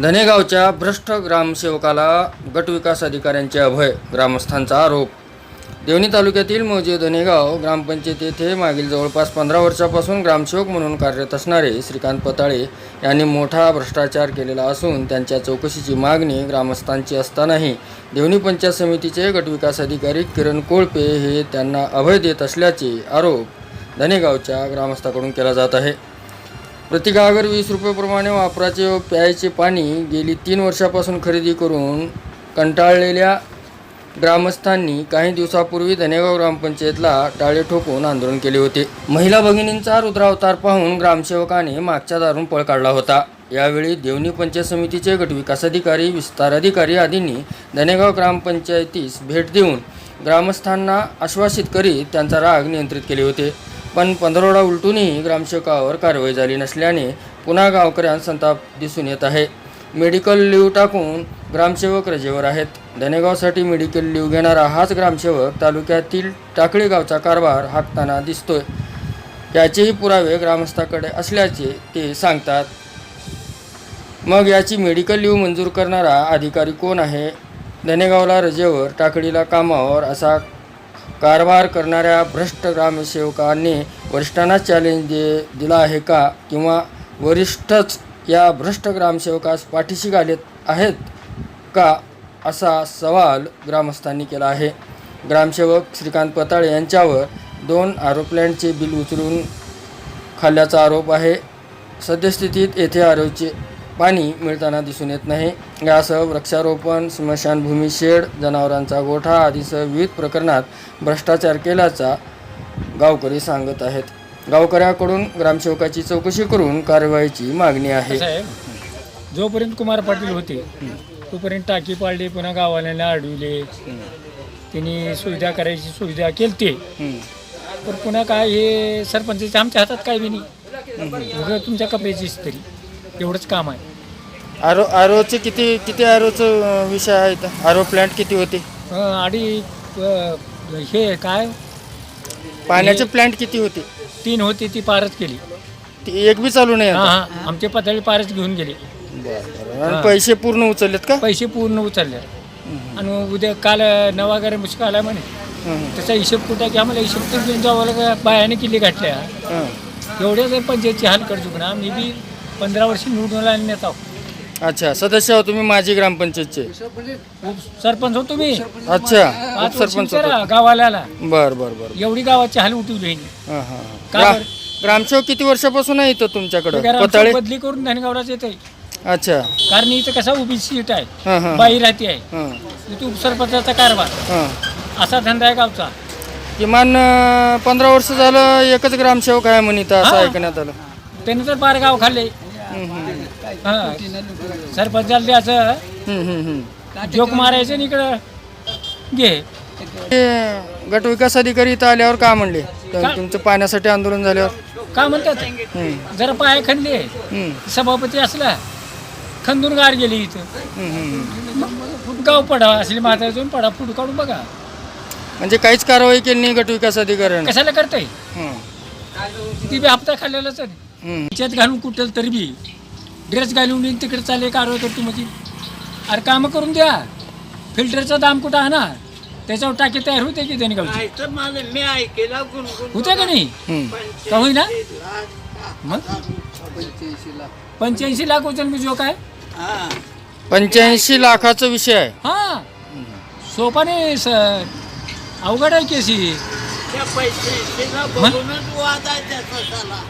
धनेगावच्या भ्रष्ट ग्रामसेवकाला गटविकास अधिकाऱ्यांचे अभय ग्रामस्थांचा आरोप. देवणी तालुक्यातील मौजे धनेगाव ग्रामपंचायत येथे मागील जवळपास पंधरा वर्षापासून ग्रामसेवक म्हणून कार्यरत असणारे श्रीकांत पताळे यांनी मोठा भ्रष्टाचार केलेला असून त्यांच्या चौकशीची मागणी ग्रामस्थांची असतानाही देवणी पंचायत समितीचे गटविकास अधिकारी किरण कोळपे हे त्यांना अभय देत असल्याचे आरोप धनेगावच्या ग्रामस्थाकडून केला जात आहे. प्रतिगागर वीस रुपयेप्रमाणे वापराचे व प्यायचे पाणी गेली तीन वर्षापासून खरेदी करून कंटाळलेल्या ग्रामस्थांनी काही दिवसापूर्वी धनेगाव ग्रामपंचायतला टाळे ठोकून आंदोलन केले होते. महिला भगिनींचा रुद्रावतार पाहून ग्रामसेवकाने मागच्या दारून पळ काढला होता. यावेळी देवणी पंचायत समितीचे गटविकास अधिकारी विस्तार अधिकारी आदींनी धनेगाव ग्रामपंचायतीस भेट देऊन ग्रामस्थांना आश्वासित करीत त्यांचा राग नियंत्रित केले होते. पण पंधरवडा उलटूनही ग्रामसेवकावर कारवाई झाली नसल्याने पुन्हा गावकऱ्यांत संताप दिसून येत आहे. मेडिकल लिव्ह टाकून ग्रामसेवक रजेवर आहेत. धनेगावसाठी मेडिकल लीव घेणारा हाच ग्रामसेवक तालुक्यातील टाकळी गावचा कारभार हाकताना दिसतोय. याचेही पुरावे ग्रामस्थाकडे असल्याचे ते सांगतात. मग याची मेडिकल लीव मंजूर करणारा अधिकारी कोण आहे? धनेगावला रजेवर टाकडीला कामावर असा कारभार करणाऱ्या भ्रष्ट ग्रामसेवकांनी वरिष्ठांना चॅलेंज दे दिला आहे का? किंवा वरिष्ठच या भ्रष्ट ग्रामसेवकास पाठीशी घालत आहेत का? असा सवाल ग्रामस्थांनी केला आहे. ग्रामसेवक श्रीकांत पताळे यांच्यावर दोन आरोपल्यांचे बिल उचलून खाल्ल्याचा आरोप आहे. सद्यस्थितीत येथे आरोचे पाणी मिळताना दिसून येत नाही. यासह वृक्षारोपण स्मशानभूमी शेड जनावरांचा गोठा आदीसह विविध प्रकरणात भ्रष्टाचार केल्याचा गावकरी सांगत आहेत. गावकऱ्याकडून ग्रामसेवकाची चौकशी करून कारवाईची मागणी आहे. साहेब जोपर्यंत कुमार पाटील होते तोपर्यंत टाकी पाडली पुन्हा गावाल्याला अडविले त्यांनी सुविधा करायची सुविधा केलते. पण पुन्हा काय हे सरपंचाच्या आमच्या हातात काय बी नाही. तुमच्या कपड्याची तरी. एवढंच काम आहे. आरो आरोचे किती किती आरोचं विषय आहेत आरो प्लांट किती होते? अं, आणि अं, हे काय? पाण्याचे प्लांट किती होते? तीन होती ती पारच केली. ती एक बी चालू नाही हा आता. हा आमचे पतळी पारच घेऊन गेले. आणि पैसे पूर्ण उचललेत का? पैसे पूर्ण उचलले. आणि उद्या काल नवागारे मुश्क आला म्हणे. हं, त्याचा हिशोब कुठं की आम्हाला हिशोब तर घेऊन जावं लागलं. बायाने किल्ली घातल्या. हं. एवढ्या जर पंचायतची हाल कर चुकणार मी बी पंधरा वर्ष निवडून आले नेता अच्छा सदस्य आहो तुम्ही माजी ग्रामपंचायतचे. सरपंच होतो मी अच्छा पाच वर्ष उपसरपंच विचारा गावाला बर बर बर एवढी गावाची हाल उठवली ह्यांनी. हां, हां, हां. का ग्रा- बरं? ग्रामसेवक किती वर्षापासून आहे इथं तुमच्याकडं? कारण पताळे आमचं बदली करून धनगावलाच येते अच्छा. कारण इथं कसा उभी सीट आहे हां हां. बाई राहते आहे. हां. इथं उपसरपंचाचा कारभार. हां. असा धंदा आहे गावचा. किमान पंधरा वर्ष झालं एकच ग्रामसेवक आहे म्हणे इथं असं हां. ऐकण्यात आलं. त्यानं तर बार गाव खाल्ले. हं. हा सरपंचाला द्यायचं. जोक मारायचं आणि इकडं घे. ते गट विकास अधिकारी इथं आल्यावर का म्हणले? तुमचं पाण्यासाठी आंदोलन झाल्यावर. का म्हणतात? हं, जरा पाय खणले. हं, सभापती असला खंदून गार गेली इथं. हं, हं, हं. गाव पडा असली म्हातारा जाऊन पडा फुट काढून बघा. म्हणजे काहीच कारवाई केली नाही गट विकास अधिकाऱ्याने. कशाला करताय? हं, ती बी हप्ता खाल्लेलाच आहे. त्याच्यात घालून कुठल तरी बी. ड्रेस घालून येईन तिकडे चालले कारवाई करतो म्हणजे अरे कामं करून द्या. फिल्टरचा दाम कुठं आहे ना त्याच्यावर टाकी तयार होते की त्याने मी ऐकेला गुणगुण होते. का नाही? हं. का होईना? मग? पंच्याऐंशी लाख. वचन बी जो काय? हा. पंच्याऐंशी लाखाचा विषय आहे. हा. सोपाने स अवघड आहे केसी बघूनच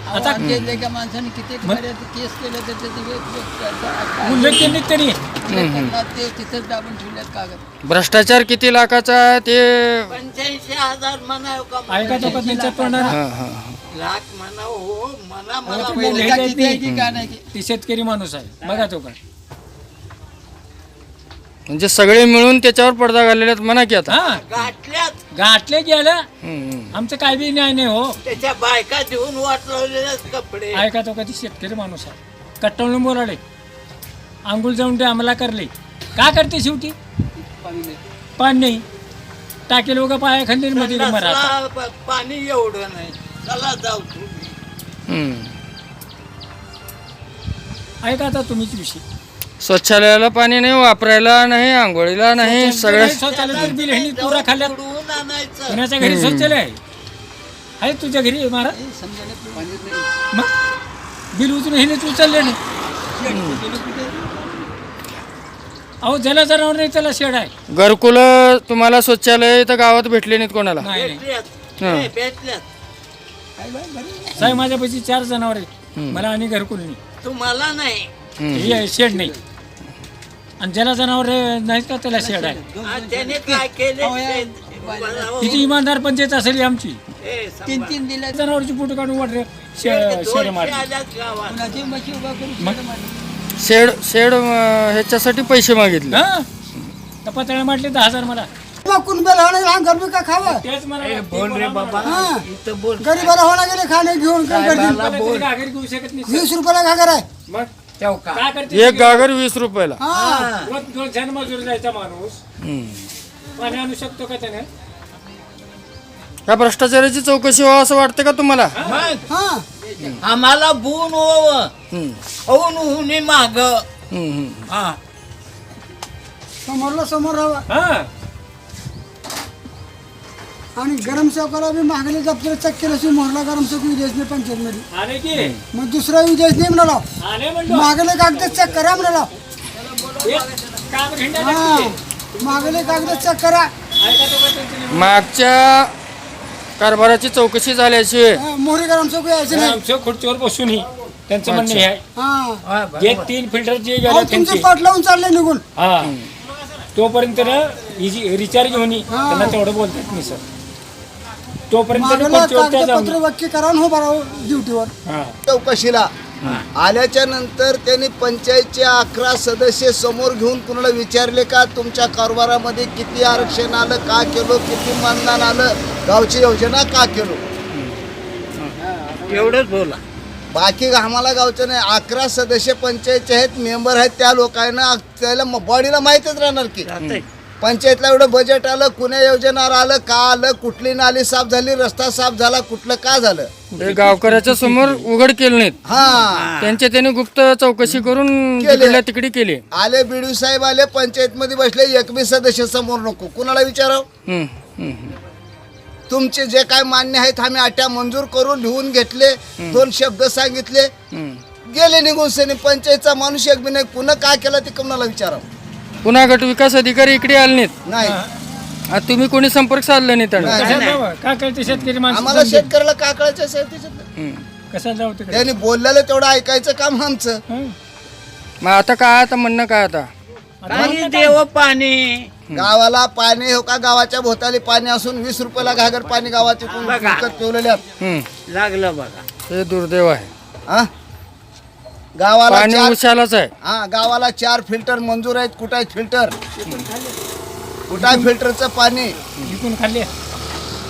आता एका माणसाने किती मग? बऱ्याच केस केलं तर त्याचे वेग- उल्लेख केली त्यांनी वेग- ते तिथंच दाबून ठेवल्यात कागद भ्रष्टाचार किती लाखाचा आहे ते पंच्याऐंशी हजार म्हणाव का ऐका तो का हां, हां, हां. लाख म्हणाव हो म्हणा मला ते. बोलले किती आहे नाही. की का नाही की? ती शेतकरी माणूस आहे बघा तो का म्हणजे सगळे मिळून त्याच्यावर पडदा घाललेले आहेत. म्हणा की आता. हा. गाठल्यात गाठले गेलं हं. आमचं काय बी न्याय नाही हो. त्याच्या बायका देऊन वाटलेल्याच कपडे. ऐका तो का ती शेतकरी माणूस आहे. कट्टवून बोलाले. आंघोळ जाऊन ते आम्हाला करले. का करते शेवटी? पाणी नाही. टाके लोक पाया खंदीरमध्ये मरा संडासला प- पाणी एवढं नाही. चला जाऊ तुम्ही. ऐका आता तुम्हीच विषय. शौचालयाला पाणी नाही वापरायला नाही आंघोळीला नाही सगळ्या शौचालयाचं बिल ह्यांनी पुरा कुणाच्या घरी शौचालय आहे आहे तुझ्या घरी महाराज? मग? बिल उचलून उचलले नाही. अहो ज्याला जनावर नाही त्याला शेड आहे. घरकुल तुम्हाला शौचालय तर गावात भेटले नाहीत कोणाला. नाही नाही. भेटल्यात हं. भेटल्यात साहेब माझ्यापाशी चार जनावर आहेत. मला आणि घरकुल नाही तुम्हाला नाही. हम्म. हे शेड नाही. आणि ज्याला जनावर नाहीत का त्याला शेड आहे. आ, त्याने काय केले किती इमानदार पंचायत असेल ही आमची. तीन तीन दिले. जनावरची फोटो काढून वाटलं शेड कुणाची उभा करून मग? शेड मारली. शेड शेड अं, ह्याच्यासाठी पैसे मागितले. हा? तपातळ्या म्हटले दहा हजार मला. कुणबेला होणे लहान घर भी का खावं? तेच मला बोल रे बाबा. हा. इथं बोल. गरीबाला होणा गेले खाणे घेऊन काय करतील तरी घागरी घेऊ शकत नाही वीस रुपयाला घागर आहे. मग? चौका काय करते? एक गागर वीस रुपयाला. हा. रोज दोन जण मजूर जायचा माणूस. हम्म. पाणी आणू शकतो का त्याने? या भ्रष्टाचाराची चौकशी व्हावं असं वाटतं का तुम्हाला? मग? हा. आम्हाला बून ओव हम्म. होऊन हुनी माग. हम्म, हम्म. हा. समोरला समोर राहावा हा. आणि गरम चौकाला बी मागले दप्तर चेक केलं की मोहरला गरम चौक विदेश नाही पंचायत मध्ये आले की? मग दुसरा विदेश नाही म्हणाला. आले म्हणलो. मागले कागद चेक करा म्हणाला. एक काम घेण्या हा लागते मागले कागद चेक करा. ऐका तो? मागच्या कारभाराची चौकशी झाल्याशिवाय हा, मोहरी गरम चौक यायचं नाही. आमच्या खुर्चीवर बसून ही. त्यांचं म्हणणं हे आहे. हा. जे तीन फिल्टर जे गेले तुमचे त्यांचे पाठ लावून चालले निघून. हा. तोपर्यंत ना रिचार्ज घेऊन ये. त्यांना तेवढं बोलतात मी सर. तोपर्यंत कागदपत्र करा आणि हो ड्युटीवर. हा. चौकशीला. आल्याच्यानंतर त्यांनी पंचायतचे अकरा सदस्य समोर घेऊन कुणाला विचारले का तुमच्या कारभारामध्ये किती आरक्षण आलं का केलो किती मानधन आलं गावची योजना का केलो? एवढंच बोला. बाकी आम्हाला गावचं नाही अकरा सदस्य पंचायतचे आहेत मेंबर आहेत त्या लोकांना त्याला बॉडीला माहीतच राहणार की. राहतंय. पंचायतला एवढं बजेट आलं कुण्या योजनावर आलं का आलं कुठली नाली साफ झाली रस्ता साफ झाला कुठलं का झालं? ते गावकऱ्याच्या समोर उघड केले नाहीत. हा. त्यांचे त्यांनी गुप्त चौकशी करून केले. तिकडल्या तिकडे केली. आले बीडू साहेब आले पंचायत मध्ये बसले एक बी सदस्य समोर नको. कुणाला विचाराव? हम्म, हम्म. तुमचे जे काय मान्य आहेत आम्ही अट्या मंजूर करून लिहून घेतले दोन शब्द सांगितले. हम्म. गेले निघून सनी पंचायतचा माणूस एक बी नाही. पुन्हा काय केला ते कुणाला विचाराव? पुन्हा गट विकास अधिकारी इकडे आले नाहीत नाही आता तुम्ही कोणी संपर्क साधला नाही त्यांना नाही. काय करते शेतकरी आम्हाला. शेतकऱ्याला काय कळायचं हम्म. कशात जाऊ तिकडे त्यांनी बोललेलं तेवढं ऐकायचं काम आमचं हं? मग आता काय आता म्हणणं काय आता पाणी देव पाणी गावाला पाणी हो का गावाच्या भोवताली पाणी असून वीस रुपयाला घागर पाणी बघा. विकत आहेत. हम्म. लागलं बघा हे दुर्दैव आहे हा? गावाला पाणी चार उशालाच आहे. हा गावाला चार फिल्टर मंजूर आहेत कुठं फिल्टर? कुठं आहे फिल्टरचं पाणी? विकून खाल्ले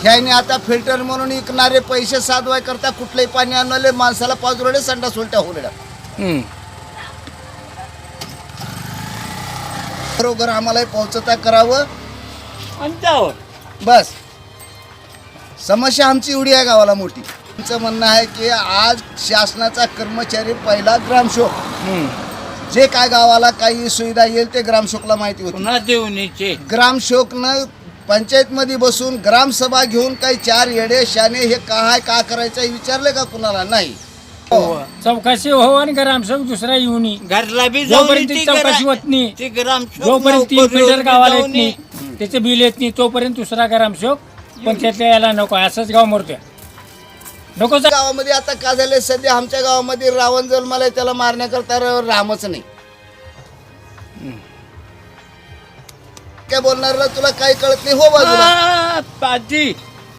ह्याने आता फिल्टर म्हणून विकणारे पैसे साधवाय करता कुठलंही पाणी आणले माणसाला पाजूरडे संडा सुलट्या होल्या हम्म. बरोबर आम्हाला पोहोचता करावं? आणि बस. समस्या आमची एवढी आहे गावाला मोठी. आमचं म्हणणं आहे की आज शासनाचा कर्मचारी पहिला ग्रामशोक हम्म. जे काय गावाला काही सुविधा येईल ते ग्रामशोकला माहिती होती. पुन्हा देऊनीचे ग्रामशोकनं पंचायतमध्ये बसून ग्रामसभा घेऊन काही चार येडे शाने हे काय का करायचं हे विचारले का कुणाला? नाही. चौकशी हो आणि ग्रामसेवक दुसरा येऊन ये. घरला बी जोपर्यंत ती चौकशी ग्रा- होत नाही ती ग्राम जोपर्यंत तीन गावाला येत नाही त्याचे बिल येत नाही तोपर्यंत दुसरा ग्रामसेवक पंचायतला यायला नको असंच गाव मोरतोय. नको गावामध्ये आता का झाले सध्या आमच्या गावामध्ये रावण जन्माला त्याला मारण्याकरता र- रामच नाही. काय बोलणार तुला? काही कळत नाही. हो बाजूला. पाजी.